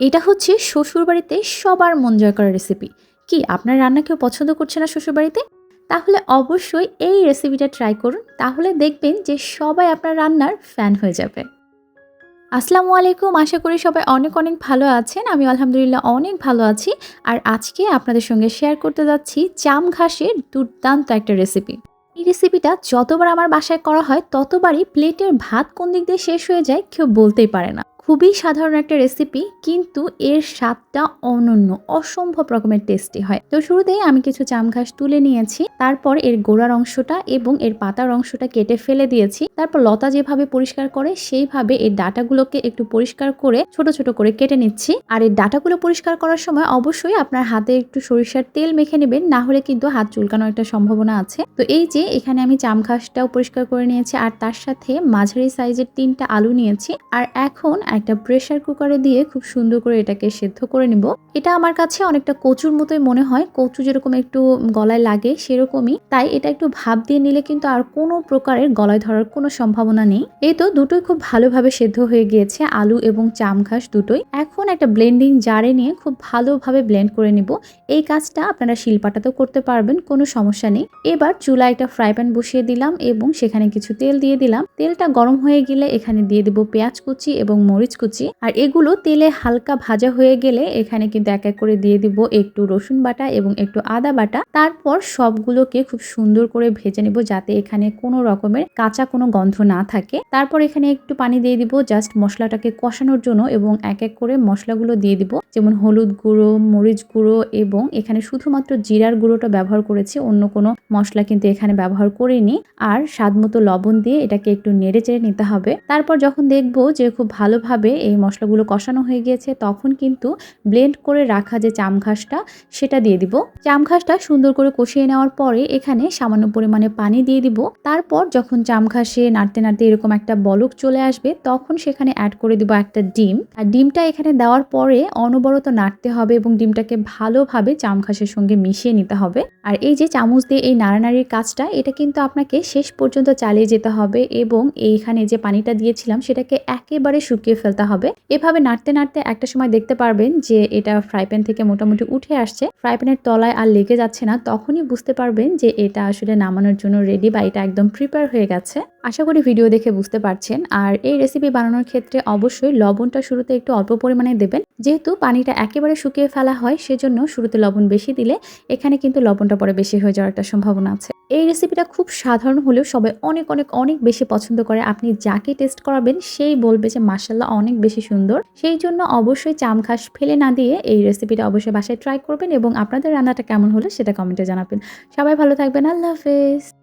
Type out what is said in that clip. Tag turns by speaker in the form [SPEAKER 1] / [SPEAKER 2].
[SPEAKER 1] এটা হচ্ছে শ্বশুরবাড়িতে সবার মন জয় করা রেসিপি কি, আপনার রান্না কেউ পছন্দ করছে না শ্বশুরবাড়িতে? তাহলে অবশ্যই এই রেসিপিটা ট্রাই করুন, তাহলে দেখবেন যে সবাই আপনার রান্নার ফ্যান হয়ে যাবে। আসসালামু আলাইকুম, আশা করি সবাই অনেক অনেক ভালো আছেন। আমি আলহামদুলিল্লাহ অনেক ভালো আছি। আর আজকে আপনাদের সঙ্গে শেয়ার করতে যাচ্ছি চাম ঘাসের দুর্দান্ত একটা রেসিপি এই রেসিপিটা যতবার আমার বাসায় করা হয়, ততবারই প্লেটের ভাত কোন দিক দিয়ে শেষ হয়ে যায় কেউ বলতেই পারে না। খুবই সাধারণ একটা রেসিপি কিন্তু এর স্বাদটা অনন্য, অসম্ভব রকমের টেস্টি হয়। তো শুরুতেই আমি কিছু চাম ঘাস তুলে নিয়েছি, তারপর এর গোড়ার অংশটা এবং এর পাতার অংশটা কেটে ফেলে দিয়েছি, তারপর লতা যেভাবে পরিষ্কার করে, সেইভাবে এই ডাটাগুলোকে একটু পরিষ্কার করে ছোট ছোট করে কেটে নিচ্ছি। আর এই ডাটাগুলো পরিষ্কার করার সময় অবশ্যই আপনার হাতে একটু সরিষার তেল মেখে নেবেন, না হলে কিন্তু হাত চুলকানোর একটা সম্ভাবনা আছে। তো এই যে, এখানে আমি চাম ঘাসটাও পরিষ্কার করে নিয়েছি, আর তার সাথে মাঝারি সাইজের তিনটা আলু নিয়েছি। আর এখন একটা প্রেসার কুকারে দিয়ে খুব সুন্দর করে এটাকে সেদ্ধ করে নিব। এটা আমার কাছে অনেকটা কচুর মতোই মনে হয়। কচু যেরকম একটু গলায় লাগে সেরকমই। তাই এটা একটু ভাব দিয়ে নিলে কিন্তু আর কোনো প্রকারের গলায় ধরার কোনো সম্ভাবনা নেই। এই তো দুটোই খুব ভালোভাবে সেদ্ধ হয়ে গিয়েছে, আলু এবং চাম ঘাস দুটোই। এখন একটা ব্লেন্ডিং জারে নিয়ে খুব ভালোভাবে ব্লেন্ড করে নিব। এই কাজটা আপনারা শিলপাটাতেও করতে পারবেন, কোনো সমস্যা নেই। এবার চুলায় একটা ফ্রাই প্যান বসিয়ে দিলাম এবং সেখানে কিছু তেল দিয়ে দিলাম। তেলটা গরম হয়ে গেলে এখানে দিয়ে দিব পেঁয়াজ কুচি এবং মরিচ। কুচি। আর এগুলো তেলে হালকা ভাজা হয়ে গেলে এখানে কিন্তু এক এক করে দিয়ে দিব একটু রসুন বাটা এবং একটু আদা বাটা। তারপর সবগুলোকে খুব সুন্দর করে ভেজে নেব যাতে এখানে কোনো রকমের কাঁচা কোনো গন্ধ না থাকে। তারপর এখানে একটু পানি দিয়ে দিব জাস্ট মশলাটাকে কষানোর জন্য এবং এক এক করে মশলাগুলো দিয়ে দিব। যেমন হলুদ গুঁড়ো, মরিচ গুঁড়ো এবং এখানে শুধুমাত্র জিরার গুঁড়োটা ব্যবহার করেছি, অন্য কোনো মশলা কিন্তু এখানে ব্যবহার করিনি। আর স্বাদ মতো লবণ দিয়ে এটাকে একটু নেড়ে চেড়ে নিতে হবে। তারপর যখন দেখব যে খুব ভালোভাবে এই মশলাগুলো কষানো হয়ে গিয়েছে, তখন কিন্তু ব্লেন্ড করে রাখা যে চাম ঘাসটা, সেটা দিয়ে দিব। চাম ঘাসটা সুন্দর করে কষিয়ে নেওয়ার পরে এখানে সামান্য পরিমাণে পানি দিয়ে দিব। তারপর যখন চাম ঘাসে নাড়তে নাড়তে এরকম একটা বলক চলে আসবে, তখন সেখানে অ্যাড করে দিব একটা ডিম। আর ডিমটা এখানে দেওয়ার পরে অনবরত নাড়তে হবে এবং ডিমটাকে ভালোভাবে চাম ঘাসের সঙ্গে মিশিয়ে নিতে হবে। আর এই যে চামচ দিয়ে এই নাড়ানাড়ির কাজটা, এটা কিন্তু আপনাকে শেষ পর্যন্ত চালিয়ে যেতে হবে এবং এইখানে যে পানিটা দিয়েছিলাম, সেটাকে একেবারে শুকিয়ে ফেলতে হবে। এভাবে নাড়তে নাড়তে একটা সময় দেখতে পারবেন যে এটা ফ্রাই প্যান থেকে মোটামুটি উঠে আসছে। ফ্রাই প্যানের তলায় আর লেগে যাচ্ছে না, তখনই বুঝতে পারবেন যে এটা আসলে নামানোর জন্য রেডি বা এটা একদম প্রিপেয়ার হয়ে গেছে। আশা করি ভিডিও দেখে বুঝতে পারছেন। আর এই রেসিপি বানানোর ক্ষেত্রে অবশ্যই লবণটা শুরুতে একটু অল্প পরিমাণে দেবেন। যেহেতু পানিটা একেবারে শুকিয়ে ফেলা হয়, সেজন্য শুরুতে লবণ বেশি দিলে এখানে কিন্তু লবণটা পরে বেশি হয়ে যাওয়ার একটা সম্ভাবনা আছে। এই রেসিপিটা খুব সাধারণ হলেও সবাই অনেক অনেক অনেক বেশি পছন্দ করে। আপনি যাকে টেস্ট করাবেন, সেই বলবে যে মাসাল্লাহ অনেক বেশি সুন্দর। সেই জন্য অবশ্যই চাম ঘাস ফেলে না দিয়ে এই রেসিপিটা অবশ্যই বাসায় ট্রাই করবেন এবং আপনাদের রান্নাটা কেমন হলো সেটা কমেন্টে জানাবেন। সবাই ভালো থাকবেন। আল্লাহ হাফেজ।